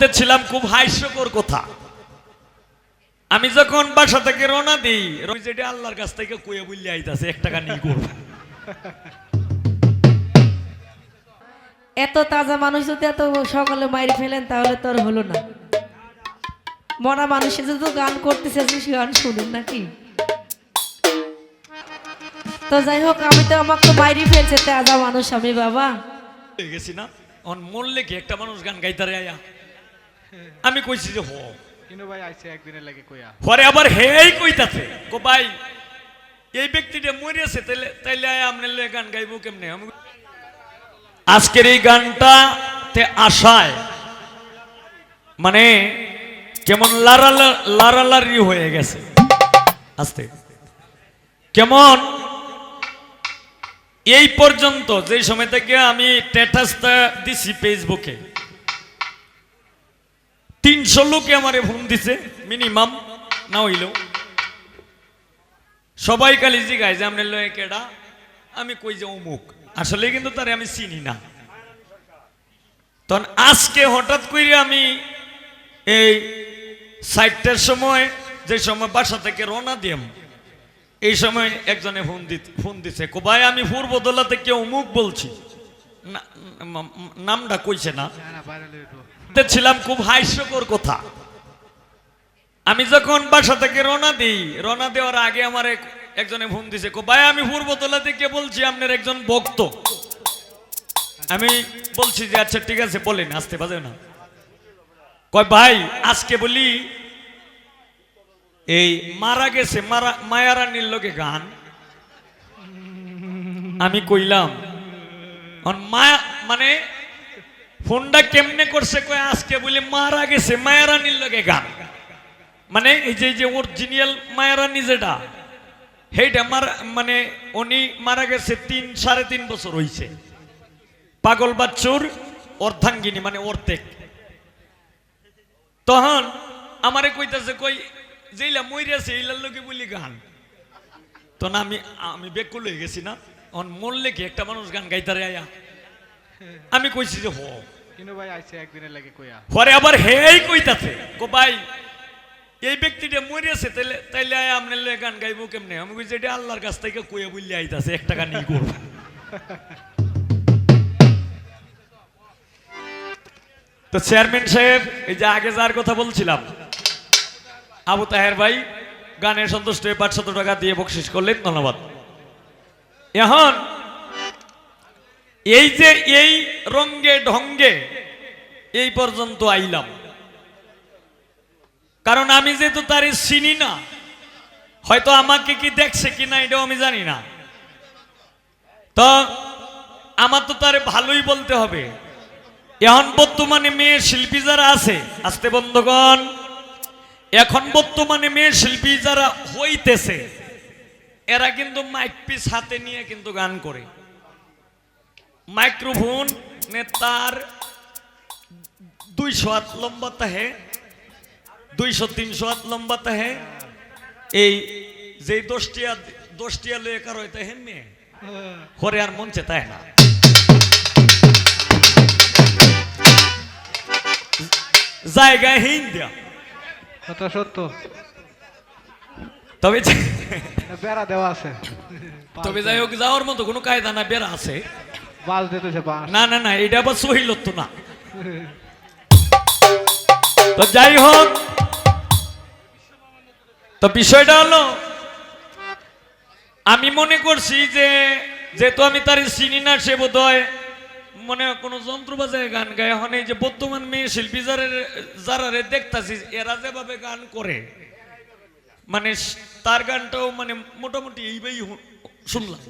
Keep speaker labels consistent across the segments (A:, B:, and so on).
A: ছিলাম খুব হাস্যকর কথা। আমি যখন বাসা থেকে রওনা দিই যেটা আল্লাহর কাছ থেকে কুয়ে বললে আইতাছে এক টাকা নিয়ে করব।
B: এত তাজা মানুষ যদি এত সকালে মাইরে ফেলেন তাহলে তো আর হলো না। মরা মানুষে যদি গান করতেছে সে গান শুনুন নাকি? তো যাই হোক আমি তো আমাকে মাইরি ফেলছে তাজা মানুষ আমি বাবা।
A: হয়ে গেছি না? অন মরলে কি একটা মানুষ গান গাইতারে আয়া? আমি কইছি যে হ।
C: কিন্তু ভাই আইছে একদিনের লাগে কইয়া।
A: পরে আবার হেই কইতাছে কো ভাই এই ব্যক্তিটা মরিয়াছে তাইলে তাইলে আমনে লয়ে গান গাইবো কেমনে? আমি আজকের এই গানটা তে আশায় মানে কেমন লারালা লারালারি হয়ে গেছে। আস্তে। কেমন? এই পর্যন্ত যে সময় থেকে আমি স্ট্যাটাসটা দিছি ফেসবুকে তিনশো লোকে আমারে ফোন দিছে মিনিমাম না হইলেও। সবাই খালি জিগায় যে আপনি লয়ে আমি কই যে অমুক। আসলে কিন্তু তারে আমি চিনি না। তখন আজকে হঠাৎ করে আমি এই সাইটটার সময়, যে সময় বাসা থেকে রওনা দিয়াম, এই সময় একজনে ফোন দি ফোন দিছে। কো, ভাই, আমি পূর্বদলা থেকে অমুক বলছি। নামটা কইছে না।
C: না না বাইরে লইব
A: তে ছিলাম খুব হাস্যকর কথা। আমি যখন বাসা থেকে রওনা দিই, রওনা দেওয়ার আগে আমার একজনে ফোন দিছে ভাই, আমি পূর্বতলা থেকে বলছি আপনার একজন ভক্ত। আমি বলছি যে আচ্ছা ঠিক আছে, বলেন, আসতে বাজে না। কয়, ভাই, আজকে বলি, এই মারা গেছে, মারা মায়ারানির লোকে গান। আমি কইলাম মায়া মানে ফোনটা কেমনে করছে কয়, আজকে বলে মারা গেছে, মায়ারানির লগে গান। মানে এই যে যে অরিজিনাল মায়ারানি যেটা, সেইটা মারা মানে উনি মারা গেছে তিন, সাড়ে তিন বছর হইছে। পাগল বাচ্চুর অর্ধাঙ্গিনী মানে অর্ধেক। তখন আমারে কইতাছে, কই, যেইলা মইরাছে, এইলার লগে বলি গান। তখন আমি আমি বেকুল হয়ে গেছি না, অন মরলে কি একটা মানুষ গান গাইতারে আয়া? আমি কইছি যে, হ। পরে আবার হেই কইতাছে, কো ভাই, এই ব্যক্তিটা মরিয়াছে, তাইলে তাইলে আপনার লয়ে গান গাইবো কেমনে? আমি কইছি, এটা আল্লাহর কাছ থেকে কইয়া বললে আইতাছে, এক টাকা নিয়ে করব। তো চেয়ারম্যান সাহেব, এই যে আগে যার কথা বলছিলাম, আবু তাহের ভাই গানে সন্তুষ্ট হয়ে পাঁচশত টাকা দিয়ে বকশিস করলেন, ধন্যবাদ। এখন এই যে এই রঙ্গে ঢঙ্গে এই পর্যন্ত আইলাম। কারণ আমি যেহেতু তারে চিনি না, হয়তো আমাকে কি দেখছে কিনা এটাও আমি জানি না। তো আমার তো তারে ভালোই বলতে হবে। এখন বর্তমানে মেয়ে শিল্পী যারা আছে, আসতে বন্ধগণ, এখন বর্তমানে মেয়ে শিল্পী যারা হইতেছে, এরা কিন্তু মাইক পিস হাতে নিয়ে কিন্তু গান করে। মাইক্রোফোন নে তার দুইশো হাত লম্বা তাহে দুইশো তিনশো হাত লম্বা তাহে। এই যে দশটিয়া দশটিয়া লয়ে কার হইতে হেমে হরে আর মঞ্চে তাই না। জায়গায় হিন দেয়া।
C: কথা সত্য।
A: তবে
C: বেড়া দেওয়া আছে।
A: তবে যাই হোক যাওয়ার মতো কোনো কায়দা না বেড়া আছে।
C: বাস দিতেছে বাস।
A: না না না এটা আবার সহিলত না। তো যাই হোক তো বিষয়টা হলো আমি মনে করছি যে যেহেতু আমি তার চিনি না সে বোধ হয় মনে হয় কোনো যন্ত্র বাজায় গান গায়। এখন এই যে বর্তমান মেয়ে শিল্পী যারা যারা দেখতাছি এরা যেভাবে গান করে মানে তার গানটাও মানে মোটামুটি এইভাবেই শুনলাম।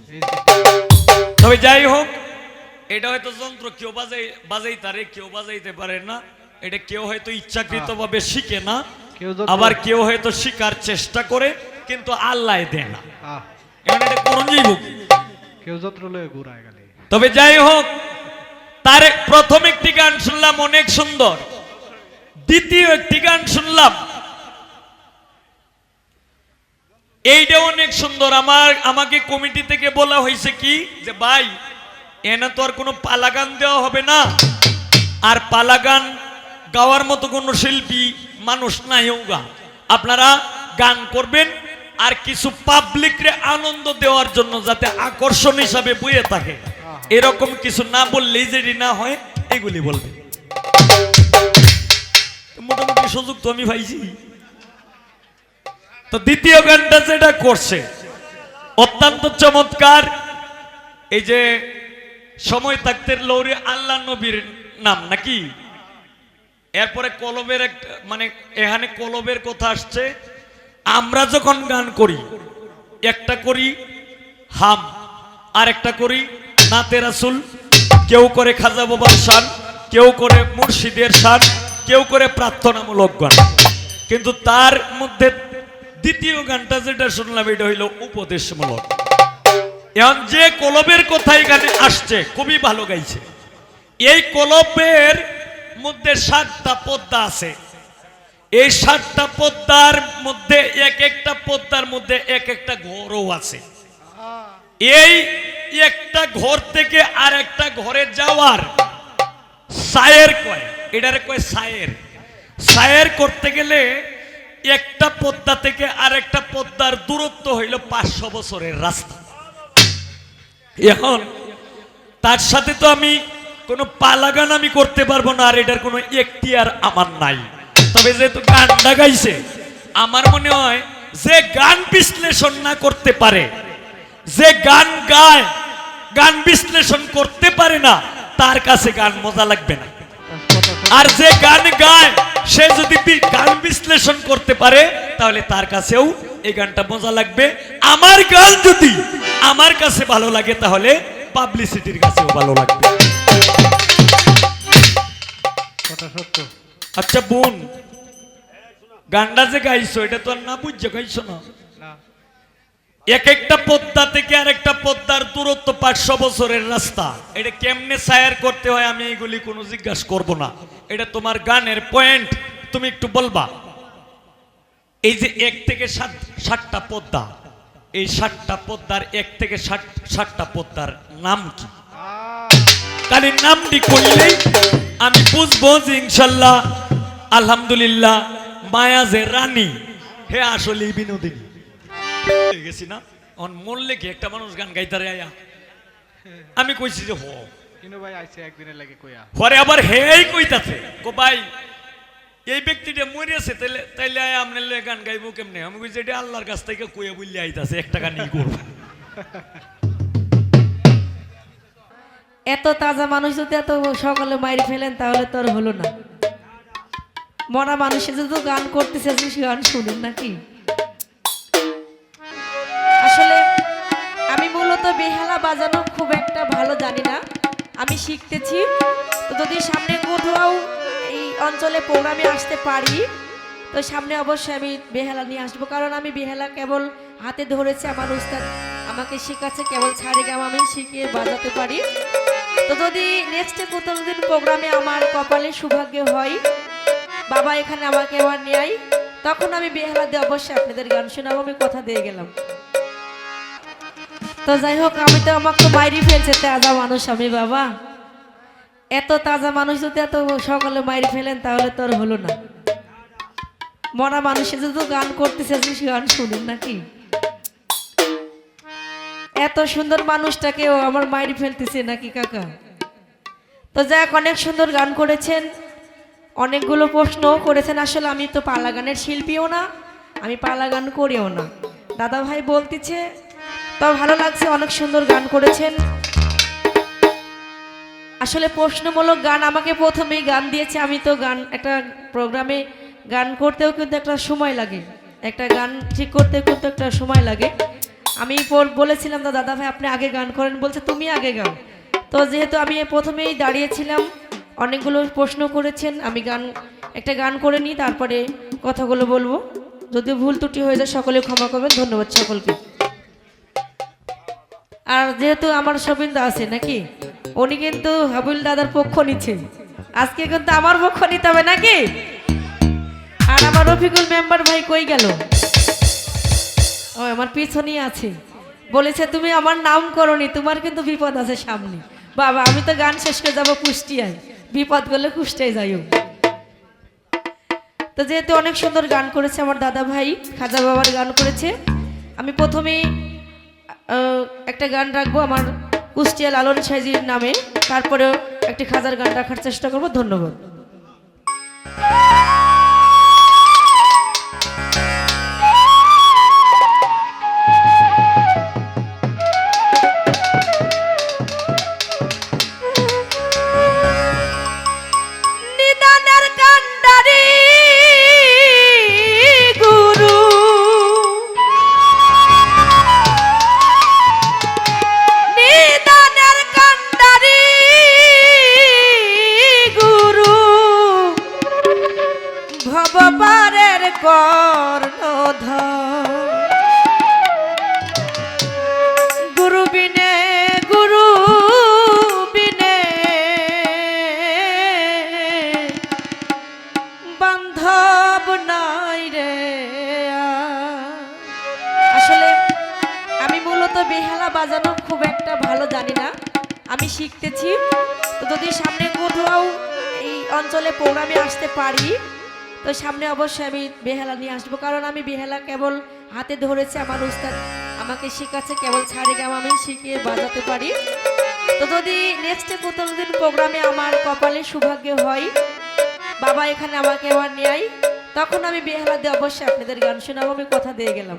A: তবে যাই হোক এটা হয়তো যন্ত্র কেউ বাজাই বাজাই তারে কেউ বাজাইতে পারে না। এটা কেউ হয়তো ইচ্ছাকৃত ভাবে শিখে না আবার কেউ হয়তো শিকার চেষ্টা করে কিন্তু আল্লাহ দেয় না। তবে যাই হোক তার প্রথম একটি গান শুনলাম অনেক সুন্দর। দ্বিতীয় একটি গান শুনলাম। এইটা অনেক সুন্দর। আমার আমাকে কমিটি থেকে বলা হয়েছে কি? যে ভাই এনে তো আর কোনো পালা গান দেওয়া হবে না। আর পালা গান গাওয়ার মতো কোনো শিল্পী মানুষ নাই গা আপনারা গান করবেন আর কিছু পাবলিকরে আনন্দ দেওয়ার জন্য যাতে আকর্ষণ হিসাবে বইয়ে থাকে। এরকম কিছু না বললেই যেটি না হয়, এগুলি বলবে। মোটামুটি সুযোগ তো আমি পাইছি। তো দ্বিতীয় গানটা যেটা করছে, অত্যন্ত চমৎকার। এই যে সময় থাকতে লৌরি আল্লাহ নবীর নাম, নাকি? এরপরে কলবের একটা মানে এখানে কলবের কথা আসছে, আমরা যখন গান করি, একটা করি হাম আর একটা করি নাতে রাসুল, কেউ করে খাজা বাবার শান, কেউ করে মুর্শিদের শান, কেউ করে প্রার্থনামূলক গান। কিন্তু তার মধ্যে দ্বিতীয় গানটা যেটা শুনলাম, এটা হইল উপদেশমূলক। এখন যে কলবের কথা এখানে আসছে, খুবই ভালো গাইছে। এই কলবের মধ্যে সাতটা পদ্মা আছে। এই সাতটা পদ্মার মধ্যে, এক একটা পদ্মার মধ্যে এক একটা ঘরও আছে। এই একটা ঘর থেকে আর একটা ঘরে যাওয়ার সায়ের কয়? এটারে কয় সায়ের। সায়ের করতে গেলে একটা পদ্মা থেকে আর একটা পদ্মার দূরত্ব হইল পাঁচশো বছরের রাস্তা। এখন তার সাথে তো আমি কোনো পালাগান আমি করতে পারব না, আর এটার কোনো এখতিয়ার আমার নাই। তবে যেহেতু গানটা গাইছে আমার মনে হয় যে গান বিশ্লেষণ না করতে পারে, যে গান গায়, গান বিশ্লেষণ করতে পারে না, তার কাছে গান মজা লাগবে না। আর যে গান গায়, সে যদি গান বিশ্লেষণ করতে পারে, তাহলে তার কাছেও এই গানটা মজা লাগবে। আমার গান যদি আমার কাছে ভালো লাগে তাহলে পাবলিসিটির কাছেও ভালো লাগবে। আচ্ছা বোন গানটা যে গাইছো এটা তো আর না বুঝছ গাইছো না? এক একটা পদ্মা থেকে আর একটা পদ্মার দূরত্ব পাঁচশো বছরের রাস্তা। এটা কেমনে সায়ার করতে হয় আমি এইগুলি কোনো জিজ্ঞাসা করব না। এটা তোমার গানের পয়েন্ট তুমি একটু বলবা। এই যে এক থেকে সাত ষাটটা পদ্মা এই ষাটটা পদ্মার এক থেকে ষাট ষাটটা পদ্মার নাম কি? খালি নামটি করলেই আমি বুঝব যে ইনশাল্লাহ আলহামদুলিল্লাহ মায়া যে রানী হে আসলে বিনোদিনী। গেছি না? অন মরলে কি একটা মানুষ গান গাইতারে আয়া। আমি কইছি যে হ।
C: কিন্তু ভাই আইছে একদিনের লাগে কইয়া।
A: পরে আবার হেই কইতাছে কো ভাই এই ব্যক্তিটা মরিয়াছে তাইলে তাইলে আপনার গান গাইবো কেমনে? আমি কইছি, এটা আল্লাহর কাছ থেকে কইয়া বললে আইতাছে একটা গানই করব।
B: এত তাজা মানুষ যদি এত সকালে মাইরে ফেলেন, তাহলে তো আর হলো না। মরা মানুষে যদি গান করতেছে গান শুনুন নাকি? আসলে আমি মূলত বেহালা বাজানো খুব একটা ভালো জানি না। আমি শিখতেছি। তো যদি সামনে কোথাও এই অঞ্চলে প্রোগ্রামে আসতে পারি। তো সামনে অবশ্যই আমি বেহালা নিয়ে আসব। কারণ আমি বেহালা কেবল হাতে ধরেছে, আমার উস্তাদ আমাকে শেখাচ্ছে, কেবল ছাড়ে গাম আমি শিখিয়ে বাজাতে পারি। তো যদি নেক্সটে কোথাও দিন প্রোগ্রামে আমার কপালে সৌভাগ্য হয়, বাবা এখানে আমাকে আবার নেয় তখন আমি বেহালা দিয়ে অবশ্যই আপনাদের গান শোনাবো, আমি কথা দিয়ে গেলাম। তো যাই হোক, আমি তো আমাকে তো মাইরি ফেলছে তাজা মানুষ আমি, বাবা। এত তাজা মানুষ যদি এত সকালে মাইরি ফেলেন, তাহলে তো আর হলো না। মরা মানুষে যদি গান করতেছে গান শুনুন নাকি? এত সুন্দর মানুষটাকেও আমার মাইরি ফেলতেছে নাকি কাকা? তো যাক অনেক সুন্দর গান করেছেন, অনেকগুলো প্রশ্নও করেছেন। আসলে আমি তো পালা গানের শিল্পীও না, আমি পালা গান করিও না। দাদা ভাই বলতেছে, তো ভালো লাগছে, অনেক সুন্দর গান করেছেন। আসলে প্রশ্নমূলক গান আমাকে প্রথমেই গান দিয়েছে। আমি তো গান, একটা প্রোগ্রামে গান করতেও কিন্তু একটা সময় লাগে। একটা গান ঠিক করতেও কিন্তু একটা সময় লাগে। আমি বলেছিলাম, তো দাদা ভাই, আপনি আগে গান করেন। বলছে, তুমি আগে গাও। তো যেহেতু আমি প্রথমেই দাঁড়িয়েছিলাম, অনেকগুলো প্রশ্ন করেছেন, আমি গান, একটা গান করে নিই, তারপরে কথাগুলো বলব। যদি ভুল ত্রুটি হয়ে যায়, সকলে ক্ষমা করবেন। ধন্যবাদ সকলকে। আর যেহেতু আমার সবিন্দা আছে, নাকি? উনি কিন্তু হাবুল দাদার পক্ষ নিচ্ছে আজকে কিন্তু আমার পক্ষ নিতে হবে নাকি? আর আমার রফিকুল মেম্বার ভাই কই গেল? ও আমার পিছনেই আছে। বলেছে তুমি আমার নাম করনি তোমার কিন্তু বিপদ আছে সামনে। বাবা আমি তো গান শেষ করে যাব কুষ্টিয়ায়। বিপদ করলে কুষ্টিয়ায় যাইও। তো যেহেতু অনেক সুন্দর গান করেছে আমার দাদা ভাই খাজা বাবার গান করেছে আমি প্রথমেই আহ, একটা গান রাখব আমার কুষ্টিয়া লালন সাইজির নামে তারপরেও একটি খাজার গান রাখার চেষ্টা করব। ধন্যবাদ। অঞ্চলে প্রোগ্রামে আসতে পারি। তো সামনে অবশ্যই আমি বেহালা নিয়ে আসব। কারণ আমি বেহালা কেবল হাতে ধরেছে আমার উস্তাদ। আমাকে শেখাচ্ছে কেবল ছাড়ে গাম আমি শিখিয়ে বাজাতে পারি। তো যদি নেক্সটে কোথাও দিন প্রোগ্রামে আমার কপালে সৌভাগ্য হয়, বাবা এখানে আমাকে আবার নেয় তখন আমি বেহালা দিয়ে অবশ্যই আপনাদের গান শোনাবো, আমি কথা দিয়ে গেলাম।